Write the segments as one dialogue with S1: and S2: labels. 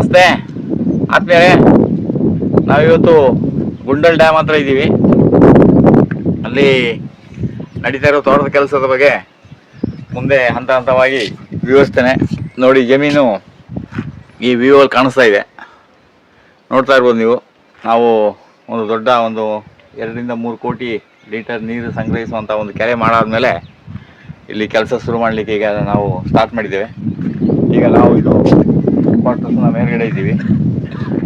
S1: ನಮಸ್ತೆ. ಆತ್ಮೀಯರೇ, ನಾವಿವತ್ತು ಗುಂಡಲ್ ಡ್ಯಾಮ್ ಹತ್ರ ಇದ್ದೀವಿ. ಅಲ್ಲಿ ನಡೀತಾ ಇರೋ ತೋಟದ ಕೆಲಸದ ಬಗ್ಗೆ ಮುಂದೆ ಹಂತ ಹಂತವಾಗಿ ವಿವರಿಸ್ತೇನೆ. ನೋಡಿ, ಜಮೀನು ಈ ವ್ಯೂ ಅಲ್ಲಿ ಕಾಣಿಸ್ತಾ ಇದೆ. ನೋಡ್ತಾ ಇರ್ಬೋದು ನೀವು, ನಾವು ಒಂದು ದೊಡ್ಡ ಒಂದು ಎರಡರಿಂದ ಮೂರು ಕೋಟಿ ಲೀಟರ್ ನೀರು ಸಂಗ್ರಹಿಸುವಂಥ ಒಂದು ಕೆರೆ ಮಾಡಾದ್ಮೇಲೆ ಇಲ್ಲಿ ಕೆಲಸ ಶುರು ಮಾಡಲಿಕ್ಕೆ ಈಗ ನಾವು ಸ್ಟಾರ್ಟ್ ಮಾಡಿದ್ದೇವೆ. ಈಗ ನಾವು ಇದು ಕ್ವಾರ್ಟರ್ಸ್ನ ಮೇಲ್ಗಡೆ ಇದ್ದೀವಿ.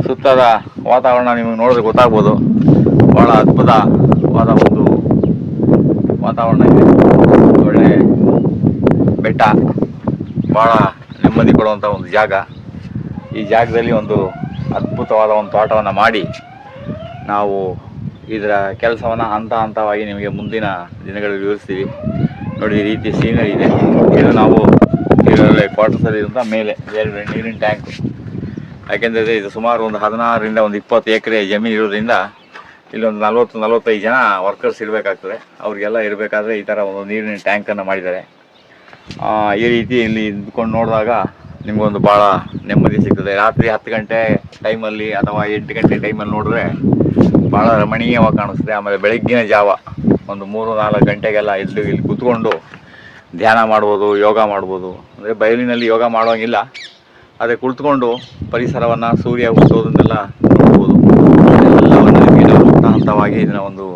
S1: ಸುತ್ತದ ವಾತಾವರಣ ನಿಮಗೆ ನೋಡಿದ್ರೆ ಗೊತ್ತಾಗ್ಬೋದು. ಭಾಳ ಅದ್ಭುತವಾದ ಒಂದು ವಾತಾವರಣ ಇದೆ. ಒಳ್ಳೆ ಬೆಟ್ಟ ಭಾಳ ನೆಮ್ಮದಿ ಕೊಡುವಂಥ ಒಂದು ಜಾಗ. ಈ ಜಾಗದಲ್ಲಿ ಒಂದು ಅದ್ಭುತವಾದ ಒಂದು ತೋಟವನ್ನು ಮಾಡಿ ನಾವು ಇದರ ಕೆಲಸವನ್ನು ಹಂತ ಹಂತವಾಗಿ ನಿಮಗೆ ಮುಂದಿನ ದಿನಗಳಲ್ಲಿ ವಿವರಿಸ್ತೀವಿ. ನೋಡಿ, ಈ ರೀತಿ ಸೀನರಿ ಇದೆ. ಇದು ನಾವು ಇದರಲ್ಲಿ ಕ್ವಾರ್ಟರ್ಸಲ್ಲಿ ಇರುವಂಥ ಮೇಲೆ ಎರಡು ನೀರಿನ ಟ್ಯಾಂಕ್ ಯಾಕೆಂದರೆ ಇದು ಸುಮಾರು ಒಂದು ಹದಿನಾರರಿಂದ ಒಂದು ಇಪ್ಪತ್ತು ಎಕರೆ ಜಮೀನು ಇರೋದ್ರಿಂದ ಇಲ್ಲೊಂದು ನಲ್ವತ್ತು, ನಲವತ್ತೈದು ಜನ ವರ್ಕರ್ಸ್ ಇರಬೇಕಾಗ್ತದೆ. ಅವರಿಗೆಲ್ಲ ಇರಬೇಕಾದ್ರೆ ಈ ಥರ ಒಂದು ನೀರಿನ ಟ್ಯಾಂಕನ್ನು ಮಾಡಿದ್ದಾರೆ. ಈ ರೀತಿ ಇಲ್ಲಿ ಇದ್ಕೊಂಡು ನೋಡಿದಾಗ ನಿಮಗೊಂದು ಭಾಳ ನೆಮ್ಮದಿ ಸಿಗ್ತದೆ. ರಾತ್ರಿ ಹತ್ತು ಗಂಟೆ ಟೈಮಲ್ಲಿ ಅಥವಾ ಎಂಟು ಗಂಟೆ ಟೈಮಲ್ಲಿ ನೋಡಿದ್ರೆ ಭಾಳ ರಮಣೀಯವಾಗಿ ಕಾಣಿಸ್ತದೆ ಆಮೇಲೆ ಬೆಳಗ್ಗಿನ ಜಾವ ಒಂದು ಮೂರು ನಾಲ್ಕು ಗಂಟೆಗೆಲ್ಲ ಇಲ್ಲಿ ಇಲ್ಲಿ ಕೂತ್ಕೊಂಡು ಧ್ಯಾನ ಮಾಡ್ಬೋದು, ಯೋಗ ಮಾಡ್ಬೋದು. ಅಂದರೆ ಬಯಲಿನಲ್ಲಿ ಯೋಗ ಮಾಡೋಂಗಿಲ್ಲ ಅದೇ ಕುಳಿತುಕೊಂಡು ಪರಿಸರವನ್ನು ಸೂರ್ಯ ಹುಟ್ಟೋದನ್ನೆಲ್ಲ ನೋಡ್ಬೋದು. ಎಲ್ಲವನ್ನು ನಿಮಗೆ ನಾವು ಹಂತ ಹಂತವಾಗಿ ಇದನ್ನು ಒಂದು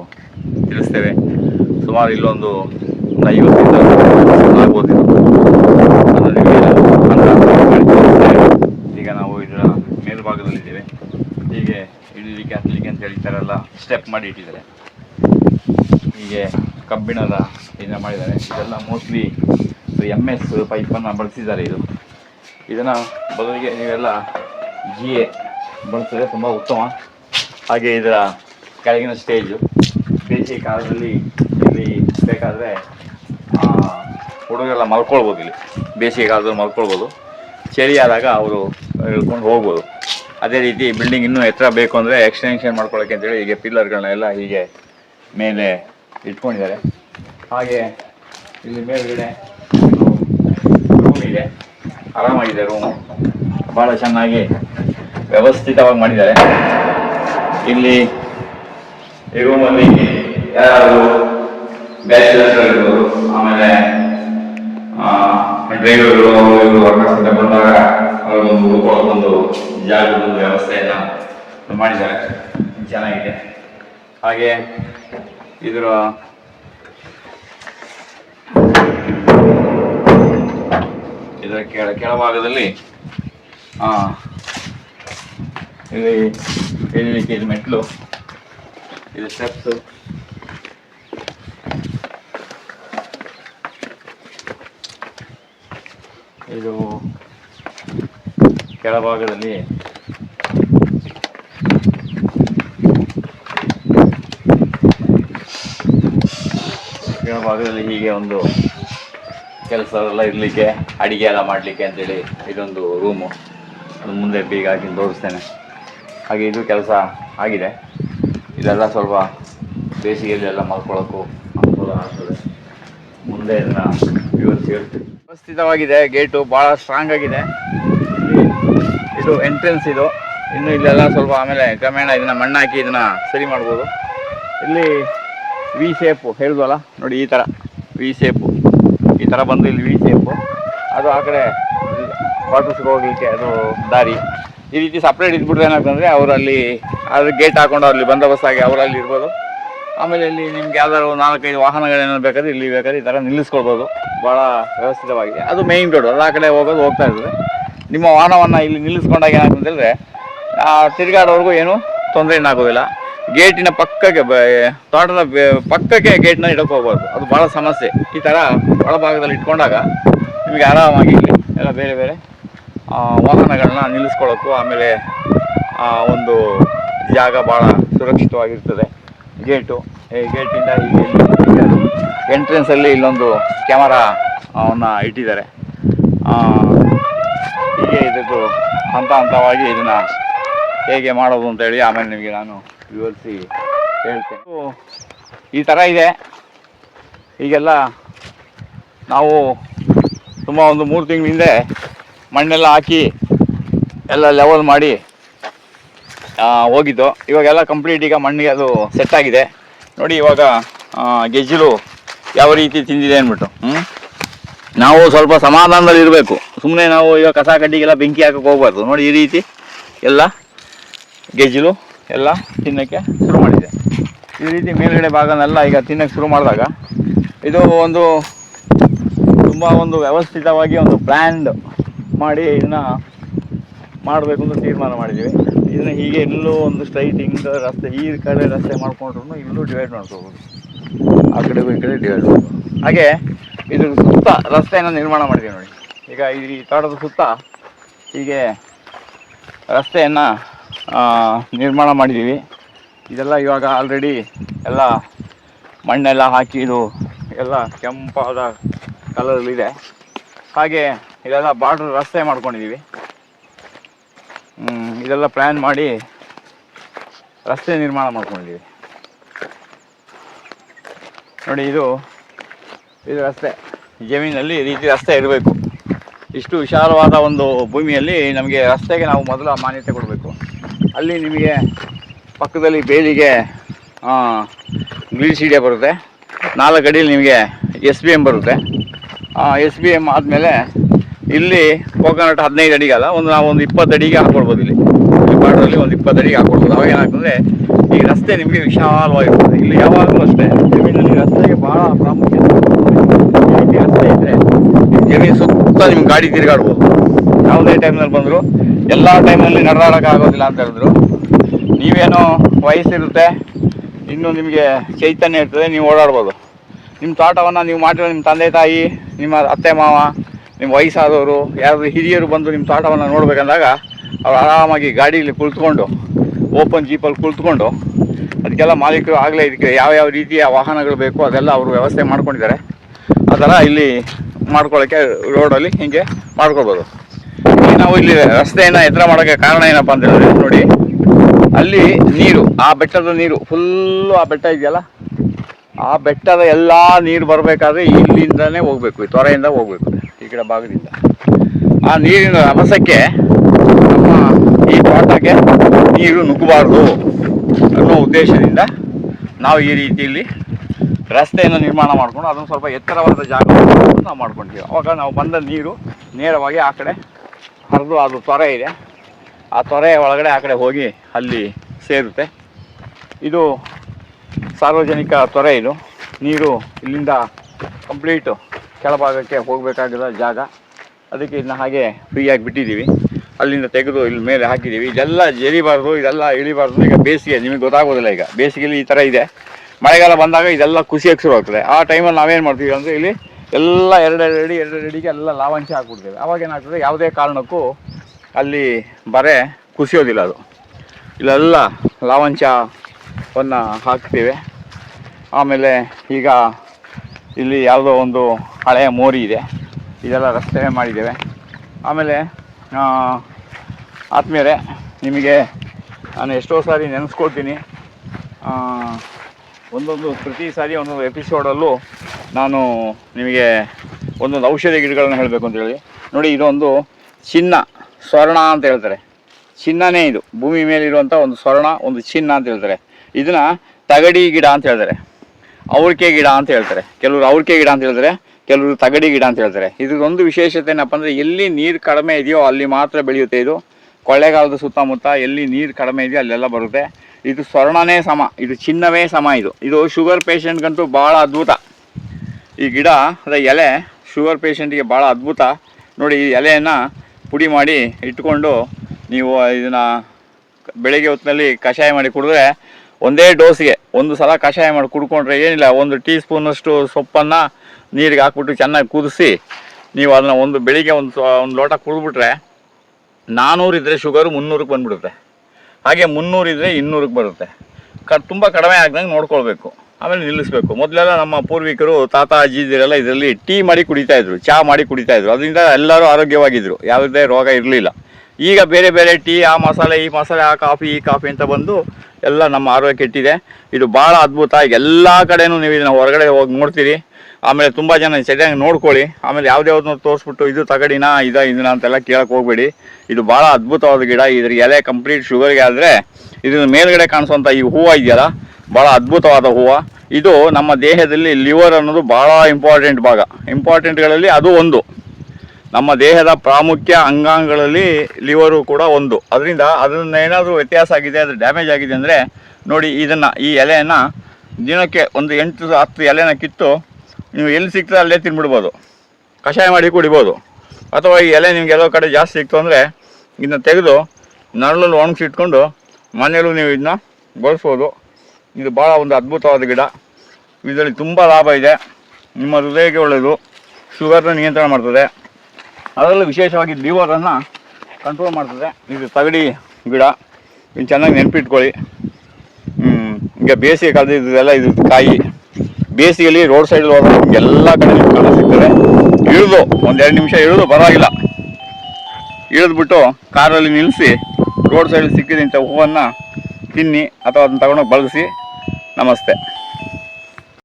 S1: ತಿಳಿಸ್ತೇವೆ. ಸುಮಾರು ಇಲ್ಲೊಂದು ಒಂದು ಐವತ್ತರಿಂದ. ಈಗ ನಾವು ಇದರ ಮೇಲ್ಭಾಗದಲ್ಲಿದ್ದೇವೆ. ಹೀಗೆ ಇಳಿಲಿಕ್ಕೆ ಹತ್ತಲಿಕ್ಕೆ ಅಂತ ಹೇಳಿ ಈ ಥರ ಎಲ್ಲ ಸ್ಟೆಪ್ ಮಾಡಿ ಇಟ್ಟಿದ್ದಾರೆ. ಹೀಗೆ ಕಬ್ಬಿಣದ ಇದನ್ನ ಮಾಡಿದ್ದಾರೆ. ಇದೆಲ್ಲ ಮೋಸ್ಟ್ಲಿ ಎಂ ಎಸ್ ಪೈಪನ್ನು ಬಳಸಿದ್ದಾರೆ ಇದು. ಇದನ್ನು ಬದಲಿಗೆ ನೀವೆಲ್ಲ ಜಿ ಎ ಬಳಸಿದ್ರೆ ತುಂಬ ಉತ್ತಮ. ಹಾಗೆ ಇದರ ಕೆಳಗಿನ ಸ್ಟೇಜು ಬೇಸಿಗೆ ಕಾಲದಲ್ಲಿ ಇಲ್ಲಿ ಬೇಕಾದರೆ ಹುಡುಗರೆಲ್ಲ ಮಲ್ಕೊಳ್ಬೋದು ಇಲ್ಲಿ. ಬೇಸಿಗೆ ಕಾಲದಲ್ಲಿ ಮಲ್ಕೊಳ್ಬೋದು. ಚಳಿ ಆದಾಗ ಅವರು ಇಳ್ಕೊಂಡು ಹೋಗ್ಬೋದು. ಅದೇ ರೀತಿ ಬಿಲ್ಡಿಂಗ್ ಇನ್ನೂ ಎತ್ತರ ಬೇಕು ಅಂದರೆ ಎಕ್ಸ್ಟೆನ್ಷನ್ ಮಾಡ್ಕೊಳ್ಳೋಕೆ ಅಂತೇಳಿ ಹೀಗೆ ಪಿಲ್ಲರ್ಗಳನ್ನೆಲ್ಲ ಹೀಗೆ ಮೇಲೆ ಇಟ್ಕೊಂಡಿದ್ದಾರೆ. ಹಾಗೆ ಇಲ್ಲಿ ಮೇಲ್ಗಡೆ ರೂಮ್ ಇದೆ. ಆರಾಮಾಗಿದೆ ರೂಮ್ ಭಾಳ ಚೆನ್ನಾಗಿ ವ್ಯವಸ್ಥಿತವಾಗಿ ಮಾಡಿದ್ದಾರೆ. ಇಲ್ಲಿ ಈ ರೂಮಲ್ಲಿ ಯಾರಾದರೂ ಬ್ಯಾಚುಲರ್ಸ್ ಆಮೇಲೆ ಡ್ರೈವರ್ ಅವರು ಇವರು ಅಂತ ಬಂದಾಗ ಅವ್ರಿಗೊಂದು ಉಳ್ಕೊಳ್ಳೋದೊಂದು ಜಾಗದ ಒಂದು ವ್ಯವಸ್ಥೆಯನ್ನು ಮಾಡಿದ್ದಾರೆ. ಚೆನ್ನಾಗಿದೆ. ಹಾಗೆ ಇದರ ಇದರ ಕೆಳ ಕೆಳಭಾಗದಲ್ಲಿ ಇಲ್ಲಿ ಇಳಿಲಿಕ್ಕೆ ಇದು ಮೆಟ್ಲು ಇದು ಸ್ಟೆಪ್ಸು ಇದು ಕೆಳಭಾಗದಲ್ಲಿ ಕೆಳಭಾಗದಲ್ಲಿ ಹೀಗೆ ಒಂದು ಕೆಲಸ ಎಲ್ಲ ಇರಲಿಕ್ಕೆ, ಅಡಿಗೆ ಎಲ್ಲ ಮಾಡಲಿಕ್ಕೆ ಅಂತೇಳಿ ಇದೊಂದು ರೂಮು ಅದು ಮುಂದೆ ಬೀಗ ಹಾಕಿ ತೋರಿಸ್ತೇನೆ. ಹಾಗೆ ಇದು ಕೆಲಸ ಆಗಿದೆ. ಇದೆಲ್ಲ ಸ್ವಲ್ಪ ಬೇಸಿಗೆಯಲ್ಲಿ ಎಲ್ಲ ಮಲ್ಕೊಳ್ಳೋಕ್ಕೂ ಅನುಕೂಲ ಆಗ್ತದೆ. ಮುಂದೆ ಎಲ್ಲ ವ್ಯವಸ್ಥಿತವಾಗಿದೆ, ಗೇಟು ಭಾಳ ಸ್ಟ್ರಾಂಗ್ ಆಗಿದೆ. ಇದು ಎಂಟ್ರೆನ್ಸ್ ಇದು. ಇನ್ನು ಇಲ್ಲೆಲ್ಲ ಸ್ವಲ್ಪ ಆಮೇಲೆ ಕ್ರಮೇಣ ಇದನ್ನ ಮಣ್ಣು ಹಾಕಿ ಇದನ್ನ ಸರಿ ಮಾಡ್ಬೋದು. ಇಲ್ಲಿ ವಿ ಶೇಪು ಹೇಳ್ದಲ್ಲ ನೋಡಿ ಈ ಥರ ವಿ ಶೇಪು ಈ ಥರ ಬಂದು ಇಲ್ಲಿ ವಿ ಶೇಪು ಅದು ಆ ಕಡೆ ಕ್ವಾರ್ಟರ್ಸ್ಗೆ ಹೋಗ್ಲಿಕ್ಕೆ ಅದು ದಾರಿ. ಈ ರೀತಿ ಸಪ್ರೇಟ್ ಇದ್ಬಿಟ್ರೆ ಏನಾಗ್ತಂದ್ರೆ ಅವರು ಅಲ್ಲಿ ಅದ್ರ ಗೇಟ್ ಹಾಕೊಂಡು ಅಲ್ಲಿ ಬಂದೋಬಸ್ತ್ ಆಗಿ ಅವರಲ್ಲಿ ಇರ್ಬೋದು. ಆಮೇಲೆ ಇಲ್ಲಿ ನಿಮ್ಗೆ ಯಾವ್ದಾದ್ರು ನಾಲ್ಕೈದು ವಾಹನಗಳೇನೋ ಬೇಕಾದ್ರೆ ಇಲ್ಲಿ ಬೇಕಾದ್ರೆ ಈ ಥರ ನಿಲ್ಲಿಸ್ಕೊಳ್ಬೋದು. ಭಾಳ ವ್ಯವಸ್ಥಿತವಾಗಿದೆ. ಅದು ಮೇಯ್ನ್ ರೋಡು ಆ ಕಡೆ ಹೋಗೋದು ಹೋಗ್ತಾ ಇರ್ತದೆ. ನಿಮ್ಮ ವಾಹನವನ್ನು ಇಲ್ಲಿ ನಿಲ್ಲಿಸ್ಕೊಂಡಾಗ ಏನಾಗ್ತದೆ ಹೇಳಿದ್ರೆ ತಿರುಗಾಡೋರ್ಗೂ ಏನು ತೊಂದರೆ ಏನಾಗೋದಿಲ್ಲ. ಗೇಟಿನ ಪಕ್ಕಕ್ಕೆ ತೋಟದ ಪಕ್ಕಕ್ಕೆ ಗೇಟ್ನ ಇಡಕ್ಕೆ ಹೋಗ್ಬಾರ್ದು ಅದು ಭಾಳ ಸಮಸ್ಯೆ. ಈ ಥರ ಒಳಭಾಗದಲ್ಲಿ ಇಟ್ಕೊಂಡಾಗ ನಿಮಗೆ ಆರಾಮಾಗಿ ಇಲ್ಲಿ ಎಲ್ಲ ಬೇರೆ ಬೇರೆ ವಾಹನಗಳನ್ನ ನಿಲ್ಲಿಸ್ಕೊಳ್ಳೋಕ್ಕೂ ಆಮೇಲೆ ಆ, ಒಂದು ಜಾಗ ಭಾಳ ಸುರಕ್ಷಿತವಾಗಿರ್ತದೆ. ಗೇಟು ಈ ಗೇಟಿಂದ ಎಂಟ್ರೆನ್ಸಲ್ಲಿ ಇಲ್ಲೊಂದು ಕ್ಯಾಮರಾವನ್ನು ಇಟ್ಟಿದ್ದಾರೆ. ಹೀಗೆ ಇದಕ್ಕೂ ಹಂತ ಹಂತವಾಗಿ ಇದನ್ನು ಹೇಗೆ ಮಾಡೋದು ಅಂತೇಳಿ ಆಮೇಲೆ ನಿಮಗೆ ನಾನು ವಿವರಿಸಿ ಹೇಳ್ತೇನೆ. ಇದು ಈ ಥರ ಇದೆ. ಈಗೆಲ್ಲ ನಾವು ತುಂಬ ಒಂದು ಮೂರು ತಿಂಗಳ ಹಿಂದೆ ಮಣ್ಣೆಲ್ಲ ಹಾಕಿ ಎಲ್ಲ ಲೆವೆಲ್ ಮಾಡಿ ಹೋಗಿದ್ದು. ಇವಾಗೆಲ್ಲ ಕಂಪ್ಲೀಟ್ ಈಗ ಮಣ್ಣಿಗೆ ಅದು ಸೆಟ್ ಆಗಿದೆ. ನೋಡಿ ಇವಾಗ ಗೆಜ್ಜಲು ಯಾವ ರೀತಿ ತಿಂದಿದೆ ಅಂದ್ಬಿಟ್ಟು ಹ್ಞೂ ನಾವು ಸ್ವಲ್ಪ ಸಮಾಧಾನದಲ್ಲಿ ಇರಬೇಕು. ಸುಮ್ಮನೆ ನಾವು ಈಗ ಕಸ ಕಡ್ಡಿಗೆಲ್ಲ ಬೆಂಕಿ ಹಾಕಕ್ಕೆ ಹೋಗ್ಬಾರ್ದು. ನೋಡಿ ಈ ರೀತಿ ಎಲ್ಲ ಗೆಜ್ಜಲು ಎಲ್ಲ ತಿನ್ನೋಕ್ಕೆ ಶುರು ಮಾಡಿದೆ. ಈ ರೀತಿ ಮೇಲ್ಗಡೆ ಭಾಗನೆಲ್ಲ ಈಗ ತಿನ್ನೋಕ್ಕೆ ಶುರು ಮಾಡಿದಾಗ ಇದು ಒಂದು ತುಂಬ ಒಂದು ವ್ಯವಸ್ಥಿತವಾಗಿ ಒಂದು ಪ್ಲ್ಯಾಂಡ್ ಮಾಡಿ ಇದನ್ನ ಮಾಡಬೇಕು ಅಂತ ತೀರ್ಮಾನ ಮಾಡಿದ್ದೀವಿ. ಇದನ್ನ ಹೀಗೆ ಎಲ್ಲೂ ಒಂದು ಸ್ಟ್ರೈಟ್ ಹಿಂಗೆ ರಸ್ತೆ, ಈ ಕಡೆ ರಸ್ತೆ ಮಾಡ್ಕೊಂಡ್ರು ಇಲ್ಲೂ ಡಿವೈಡ್ ಮಾಡ್ಕೋಬೋದು. ಆ ಕಡೆಗೂ ಈ ಕಡೆ ಡಿವೈಡ್ ಮಾಡ್ಬೋದು ಹಾಗೆ ಇದ್ರ ಸುತ್ತ ರಸ್ತೆಯನ್ನು ನಿರ್ಮಾಣ ಮಾಡಿದ್ದೀವಿ ನೋಡಿ. ಈಗ ಈ ತೋಟದ ಸುತ್ತ ಹೀಗೆ ರಸ್ತೆಯನ್ನು ನಿರ್ಮಾಣ ಮಾಡಿದ್ದೀವಿ. ಇದೆಲ್ಲ ಇವಾಗ ಆಲ್ರೆಡಿ ಎಲ್ಲ ಮಣ್ಣೆಲ್ಲ ಹಾಕಿ ಇದು ಎಲ್ಲ ಕೆಂಪಾದ ಕಲರಲ್ಲಿದೆ ಹಾಗೆ ಇದೆಲ್ಲ ಬಾರ್ಡ್ರ್ ರಸ್ತೆ ಮಾಡ್ಕೊಂಡಿದ್ದೀವಿ. ಇದೆಲ್ಲ ಪ್ಲ್ಯಾನ್ ಮಾಡಿ ರಸ್ತೆ ನಿರ್ಮಾಣ ಮಾಡ್ಕೊಂಡಿದ್ದೀವಿ. ನೋಡಿ ಇದು ಇದು ರಸ್ತೆ. ಜಮೀನಲ್ಲಿ ರೀತಿ ರಸ್ತೆ ಇರಬೇಕು. ಇಷ್ಟು ವಿಶಾಲವಾದ ಒಂದು ಭೂಮಿಯಲ್ಲಿ ನಮಗೆ ರಸ್ತೆಗೆ ನಾವು ಮೊದಲ ಮಾನ್ಯತೆ ಕೊಡಬೇಕು. ಅಲ್ಲಿ ನಿಮಗೆ ಪಕ್ಕದಲ್ಲಿ ಬೇಲಿಗೆ ಗ್ರೀನ್ ಸೀಡಿಯ ಬರುತ್ತೆ. ನಾಲ್ಕು ಅಡಿಯಲ್ಲಿ ನಿಮಗೆ ಎಸ್ ಬಿ ಎಂ ಬರುತ್ತೆ. ಎಸ್ ಬಿ ಎಂ ಆದಮೇಲೆ ಇಲ್ಲಿ ಕೋಕೋನಟ್ ಹದಿನೈದು ಅಡಿಗಲ್ಲ, ಒಂದು ನಾವು ಒಂದು ಇಪ್ಪತ್ತು ಅಡಿಗೆ ಹಾಕ್ಕೊಡ್ಬೋದು ಇಲ್ಲಿ. ಬಾರ್ಡ್ರಲ್ಲಿ ಒಂದು ಇಪ್ಪತ್ತು ಅಡಿಗೆ ಹಾಕ್ಕೊಡ್ಬೋದು ಅವಾಗ ಏನಾಗ್ತದೆ, ಈ ರಸ್ತೆ ನಿಮಗೆ ವಿಶಾಲವಾಗಿರ್ತದೆ. ಇಲ್ಲಿ ಯಾವಾಗಲೂ ಅಷ್ಟೇ ಜಮೀನಲ್ಲಿ ರಸ್ತೆಗೆ ಭಾಳ ಪ್ರಾಮುಖ್ಯತೆ ರಸ್ತೆ ಇದ್ದರೆ ಜಮೀನು ಸುತ್ತ ನಿಮ್ಮ ಗಾಡಿ ತಿರುಗಾಡ್ಬೋದು. ಯಾವುದೇ ಟೈಮ್ನಲ್ಲಿ ಬಂದರು, ಎಲ್ಲ ನಡೆದಾಡೋಕೆ ಆಗೋದಿಲ್ಲ ಅಂತ ಹೇಳಿದ್ರು. ನೀವೇನೋ ವಯಸ್ಸಿರುತ್ತೆ, ಇನ್ನು ನಿಮಗೆ ಚೈತನ್ಯ ಇರ್ತದೆ, ನೀವು ಓಡಾಡ್ಬೋದು. ನಿಮ್ಮ ತೋಟವನ್ನು ನೀವು ಮಾಡಿರೋ ನಿಮ್ಮ ತಂದೆ ತಾಯಿ, ನಿಮ್ಮ ಅತ್ತೆ ಮಾವ ನಿಮ್ಮ ವಯಸ್ಸಾದವರು, ಯಾರಾದರೂ ಹಿರಿಯರು ಬಂದು ನಿಮ್ಮ ತೋಟವನ್ನು ನೋಡಬೇಕಂದಾಗ ಅವ್ರು ಆರಾಮಾಗಿ ಗಾಡೀಲಿ ಕುಳಿತುಕೊಂಡು, ಓಪನ್ ಜೀಪಲ್ಲಿ ಕುಳಿತುಕೊಂಡು, ಅದಕ್ಕೆಲ್ಲ ಮಾಲೀಕರು ಆಗಲೇ ಇದಕ್ಕೆ ಯಾವ ಯಾವ ರೀತಿಯ ವಾಹನಗಳು ಬೇಕು ಅದೆಲ್ಲ ಅವರು ವ್ಯವಸ್ಥೆ ಮಾಡ್ಕೊಂಡಿದ್ದಾರೆ. ಆ ಥರ ಇಲ್ಲಿ ಮಾಡ್ಕೊಳ್ಳೋಕ್ಕೆ ರೋಡಲ್ಲಿ ಹೀಗೆ ಮಾಡ್ಕೊಳ್ಬೋದು ನಾವು ಇಲ್ಲಿ ರಸ್ತೆಯನ್ನು ಎತ್ತರ ಮಾಡೋಕ್ಕೆ ಕಾರಣ ಏನಪ್ಪ ಅಂತ ಹೇಳಿದ್ರೆ ನೋಡಿ, ಅಲ್ಲಿ ನೀರು, ಆ ಬೆಟ್ಟದ ನೀರು ಫುಲ್ಲು ಆ ಬೆಟ್ಟ ಇದೆಯಲ್ಲ, ಆ ಬೆಟ್ಟದ ಎಲ್ಲ ನೀರು ಬರಬೇಕಾದ್ರೆ ಇಲ್ಲಿಂದನೇ ಹೋಗ್ಬೇಕು, ಈ ತೊರೆಯಿಂದ ಹೋಗ್ಬೇಕು ಈ ಕಡೆ ಭಾಗದಿಂದ. ಆ ನೀರಿನ ರಭಸಕ್ಕೆ ನಮ್ಮ ಈ ತೋಟಕ್ಕೆ ನೀರು ನುಗ್ಗಬಾರ್ದು ಅನ್ನೋ ಉದ್ದೇಶದಿಂದ ನಾವು ಈ ರೀತಿಯಲ್ಲಿ ರಸ್ತೆಯನ್ನು ನಿರ್ಮಾಣ ಮಾಡಿಕೊಂಡು ಅದನ್ನು ಸ್ವಲ್ಪ ಎತ್ತರವಾದ ಜಾಗ ನಾವು ಮಾಡ್ಕೊಂಡಿದ್ದೀವಿ ಅವಾಗ ನಾವು ಬಂದ ನೀರು ನೇರವಾಗಿ ಆ ಕಡೆ ಹರಿದು ಅದು ತೊರೆ ಇದೆ. ಆ ತೊರೆ ಒಳಗಡೆ ಆ ಕಡೆ ಹೋಗಿ ಅಲ್ಲಿ ಸೇರುತ್ತೆ. ಇದು ಸಾರ್ವಜನಿಕ ತೊರೆ ಇದು. ನೀರು ಇಲ್ಲಿಂದ ಕಂಪ್ಲೀಟು ಕೆಳಭಾಗಕ್ಕೆ ಹೋಗಬೇಕಾಗಿರೋ ಜಾಗ. ಅದಕ್ಕೆ ಇನ್ನು ಹಾಗೆ ಫ್ರೀಯಾಗಿ ಬಿಟ್ಟಿದ್ದೀವಿ. ಅಲ್ಲಿಂದ ತೆಗೆದು ಇಲ್ಲಿ ಮೇಲೆ ಹಾಕಿದ್ದೀವಿ. ಇದೆಲ್ಲ ಜರಿಬಾರ್ದು ಇದೆಲ್ಲ ಇಳಿಬಾರ್ದು ಈಗ ಬೇಸಿಗೆ, ನಿಮಗೆ ಗೊತ್ತಾಗೋದಿಲ್ಲ ಈಗ. ಬೇಸಿಗೆಯಲ್ಲಿ ಈ ಥರ ಇದೆ. ಮಳೆಗಾಲ ಬಂದಾಗ ಇದೆಲ್ಲ ಖುಷಿಯಾಗಿ ಶುರು ಆಗ್ತದೆ. ಆ ಟೈಮಲ್ಲಿ ನಾವೇನು ಮಾಡ್ತೀವಿ ಅಂದರೆ ಇಲ್ಲಿ ಎಲ್ಲ ಎರಡೆರಡು ಅಡಿ, ಎರಡೆರಡು ಅಡಿಗೆ ಎಲ್ಲ ಲಾವಾಂಶ ಹಾಕ್ಬಿಡ್ತೇವೆ. ಅವಾಗ ಏನಾಗ್ತದೆ, ಯಾವುದೇ ಕಾರಣಕ್ಕೂ ಅಲ್ಲಿ ಬರೆ ಕುಸಿಯೋದಿಲ್ಲ ಅದು. ಇಲ್ಲೆಲ್ಲ ಲಾವಂಚವನ್ನು ಹಾಕ್ತೇವೆ. ಆಮೇಲೆ ಈಗ ಇಲ್ಲಿ ಯಾವುದೋ ಒಂದು ಹಳೆಯ ಮೋರಿ ಇದೆ. ಇದೆಲ್ಲ ರಸ್ತೆ ಮಾಡಿದ್ದೇವೆ. ಆಮೇಲೆ ಆತ್ಮೀಯರೇ, ನಿಮಗೆ ನಾನು ಎಷ್ಟೋ ಸಾರಿ ನೆನೆಸ್ಕೊಳ್ತೀನಿ. ಒಂದೊಂದು ಪ್ರತಿ ಸಾರಿ, ಒಂದೊಂದು ಎಪಿಸೋಡಲ್ಲೂ ನಾನು ನಿಮಗೆ ಒಂದೊಂದು ಔಷಧಿ ಗಿಡಗಳನ್ನು ಹೇಳಬೇಕು ಅಂತ ಹೇಳಿ. ನೋಡಿ, ಇದೊಂದು ಚಿನ್ನ, ಸ್ವರ್ಣ ಅಂತ ಹೇಳ್ತಾರೆ. ಚಿನ್ನನೇ ಇದು. ಭೂಮಿ ಮೇಲೆ ಇರುವಂಥ ಒಂದು ಸ್ವರ್ಣ, ಒಂದು ಚಿನ್ನ ಅಂತ ಹೇಳ್ತಾರೆ. ಇದನ್ನ ತಗಡಿ ಗಿಡ ಅಂತ ಹೇಳ್ತಾರೆ. ಅವ್ರಿಕೆ ಗಿಡ ಅಂತ ಹೇಳ್ತಾರೆ. ಕೆಲವರು ಅವ್ರಿಕೆ ಗಿಡ ಅಂತ ಹೇಳ್ತಾರೆ, ಕೆಲವರು ತಗಡಿ ಗಿಡ ಅಂತ ಹೇಳ್ತಾರೆ. ಇದ್ರದ್ದೊಂದು ವಿಶೇಷತೆ ಏನಪ್ಪ ಅಂದರೆ, ಎಲ್ಲಿ ನೀರು ಕಡಿಮೆ ಇದೆಯೋ ಅಲ್ಲಿ ಮಾತ್ರ ಬೆಳೆಯುತ್ತೆ ಇದು. ಕೊಳ್ಳೆಗಾಲದ ಸುತ್ತಮುತ್ತ ಎಲ್ಲಿ ನೀರು ಕಡಿಮೆ ಇದೆಯೋ ಅಲ್ಲೆಲ್ಲ ಬರುತ್ತೆ. ಇದು ಸ್ವರ್ಣನೇ ಸಮ, ಇದು ಚಿನ್ನವೇ ಸಮ ಇದು. ಇದು ಶುಗರ್ ಪೇಷಂಟ್ಗಂತೂ ಭಾಳ ಅದ್ಭುತ. ಈ ಗಿಡ, ಅದ ಎಲೆ, ಶುಗರ್ ಪೇಷಂಟಿಗೆ ಭಾಳ ಅದ್ಭುತ. ನೋಡಿ, ಈ ಎಲೆಯನ್ನು ಪುಡಿ ಮಾಡಿ ಇಟ್ಕೊಂಡು ನೀವು ಇದನ್ನು ಬೆಳಗ್ಗೆ ಹೊತ್ತಿನಲ್ಲಿ ಕಷಾಯ ಮಾಡಿ ಕುಡಿದ್ರೆ ಒಂದೇ ಡೋಸ್ಗೆ, ಒಂದು ಸಲ ಕಷಾಯ ಮಾಡಿ ಕುಡ್ಕೊಂಡ್ರೆ ಏನಿಲ್ಲ, ಒಂದು ಟೀ ಸ್ಪೂನಷ್ಟು ಸೊಪ್ಪನ್ನು ನೀರಿಗೆ ಹಾಕ್ಬಿಟ್ಟು ಚೆನ್ನಾಗಿ ಕುದಿಸಿ ನೀವು ಅದನ್ನು ಒಂದು ಬೆಳಿಗ್ಗೆ ಒಂದು ಒಂದು ಲೋಟ ಕುಡಿದ್ಬಿಟ್ರೆ ನಾನ್ನೂರು ಇದ್ದರೆ ಶುಗರು ಮುನ್ನೂರಕ್ಕೆ ಬಂದ್ಬಿಡುತ್ತೆ. ಹಾಗೆ ಮುನ್ನೂರು ಇದ್ರೆ ಇನ್ನೂರಕ್ಕೆ ಬರುತ್ತೆ. ಕ ತುಂಬ ಕಡಿಮೆ ಆಗ್ದಂಗೆ ನೋಡ್ಕೊಳ್ಬೇಕು. ಆಮೇಲೆ ನಿಲ್ಲಿಸ್ಬೇಕು. ಮೊದಲೆಲ್ಲ ನಮ್ಮ ಪೂರ್ವಿಕರು, ತಾತ ಅಜ್ಜಿದಿರೆಲ್ಲ ಇದರಲ್ಲಿ ಟೀ ಮಾಡಿ ಕುಡಿತಾ ಇದ್ರು ಚಹಾ ಮಾಡಿ ಕುಡಿತಾ ಇದ್ರು. ಅದರಿಂದ ಎಲ್ಲರೂ ಆರೋಗ್ಯವಾಗಿದ್ದರು ಯಾವುದೇ ರೋಗ ಇರಲಿಲ್ಲ. ಈಗ ಬೇರೆ ಬೇರೆ ಟೀ, ಆ ಮಸಾಲೆ, ಈ ಮಸಾಲೆ, ಆ ಕಾಫಿ, ಈ ಕಾಫಿ ಅಂತ ಬಂದು ಎಲ್ಲ ನಮ್ಮ ಆರೋಗ್ಯ ಕೆಟ್ಟಿದೆ. ಇದು ಭಾಳ ಅದ್ಭುತ. ಈಗ ಎಲ್ಲ ಕಡೆನೂ ನೀವು ಇದನ್ನು ಹೊರಗಡೆ ಹೋಗಿ ನೋಡ್ತೀರಿ. ಆಮೇಲೆ ತುಂಬ ಜನ ಸರಿಯಾಗಿ ನೋಡ್ಕೊಳ್ಳಿ. ಆಮೇಲೆ ಯಾವ್ದ್ಯಾವ್ದನ್ನ ತೋರಿಸ್ಬಿಟ್ಟು, ಇದು ತಗಡಿನ, ಇದ ಇದನ್ನ ಅಂತೆಲ್ಲ ಕೇಳಕ್ಕೆ ಹೋಗ್ಬೇಡಿ. ಇದು ಭಾಳ ಅದ್ಭುತವಾದ ಗಿಡ. ಇದ್ರ ಎಲೆ ಕಂಪ್ಲೀಟ್ ಶುಗರ್ಗೆ ಆದರೆ ಇದ್ರ ಮೇಲ್ಗಡೆ ಕಾಣಿಸುವಂಥ ಈ ಹೂವು ಇದೆಯಲ್ಲ, ಭಾಳ ಅದ್ಭುತವಾದ ಹೂವು. ಇದು ನಮ್ಮ ದೇಹದಲ್ಲಿ ಲಿವರ್ ಅನ್ನೋದು ಭಾಳ ಇಂಪಾರ್ಟೆಂಟ್ ಭಾಗ. ಇಂಪಾರ್ಟೆಂಟ್ಗಳಲ್ಲಿ ಅದು ಒಂದು. ನಮ್ಮ ದೇಹದ ಪ್ರಾಮುಖ್ಯ ಅಂಗಾಂಗಗಳಲ್ಲಿ ಲಿವರು ಕೂಡ ಒಂದು. ಅದರಿಂದ ಅದನ್ನ ಏನಾದರೂ ವ್ಯತ್ಯಾಸ ಆಗಿದೆ ಅದು ಡ್ಯಾಮೇಜ್ ಆಗಿದೆ ಅಂದರೆ ನೋಡಿ, ಇದನ್ನು, ಈ ಎಲೆಯನ್ನು ದಿನಕ್ಕೆ ಒಂದು ಎಂಟು ಹತ್ತು ಎಲೆನ ಕಿತ್ತು ನೀವು ಎಲ್ಲಿ ಸಿಗ್ತದೆ ಅಲ್ಲೇ ತಿನ್ಬಿಡ್ಬೋದು. ಕಷಾಯ ಮಾಡಿ ಕುಡಿಬೋದು. ಅಥವಾ ಈ ಎಲೆ ನಿಮ್ಗೆ ಎಲ್ಲೋ ಕಡೆ ಜಾಸ್ತಿ ಸಿಕ್ತು ಅಂದರೆ ಇದನ್ನ ತೆಗೆದು ನರಳಲ್ಲಿ ಒಣಗಿಸಿಟ್ಕೊಂಡು ಮನೆಯಲ್ಲೂ ನೀವು ಇದನ್ನ ಬಳಸ್ಬೋದು. ಇದು ಭಾಳ ಒಂದು ಅದ್ಭುತವಾದ ಗಿಡ. ಇದರಲ್ಲಿ ತುಂಬ ಲಾಭ ಇದೆ. ನಿಮ್ಮ ಹೃದಯಕ್ಕೆ ಒಳ್ಳೆಯದು ಶುಗರ್ನ ನಿಯಂತ್ರಣ ಮಾಡ್ತದೆ. ಅದರಲ್ಲೂ ವಿಶೇಷವಾಗಿ ಲಿವರನ್ನು ಕಂಟ್ರೋಲ್ ಮಾಡ್ತದೆ. ಇದು ತಗಡಿ ಗಿಡ. ಇದು ಚೆನ್ನಾಗಿ ನೆನಪಿಟ್ಕೊಳ್ಳಿ. ಈಗ ಬೇಸಿಗೆ ಕಾಲದ ಇದೆಲ್ಲ ಇದು ಕಾಯಿ. ಬೇಸಿಗೆಯಲ್ಲಿ ರೋಡ್ ಸೈಡ್ ಹೋದಾಗ ನಿಮ್ಗೆ ಎಲ್ಲ ಕಡೆ ನಿಮ್ಗೆ ಕಾಣ ಸಿಗ್ತದೆ. ಇಳಿದು ಒಂದೆರಡು ನಿಮಿಷ ಇಳಿದು ಪರವಾಗಿಲ್ಲ. ಇಳಿದ್ಬಿಟ್ಟು ಕಾರಲ್ಲಿ ನಿಲ್ಲಿಸಿ ರೋಡ್ ಸೈಡ್ ಸಿಕ್ಕಿದಂಥ ಹೂವನ್ನು ತಿನ್ನಿ ಅಥವಾ ಅದನ್ನ ತಗೊಂಡೋಗಿ ಬಳಸಿ, ನಮಸ್ತೆ.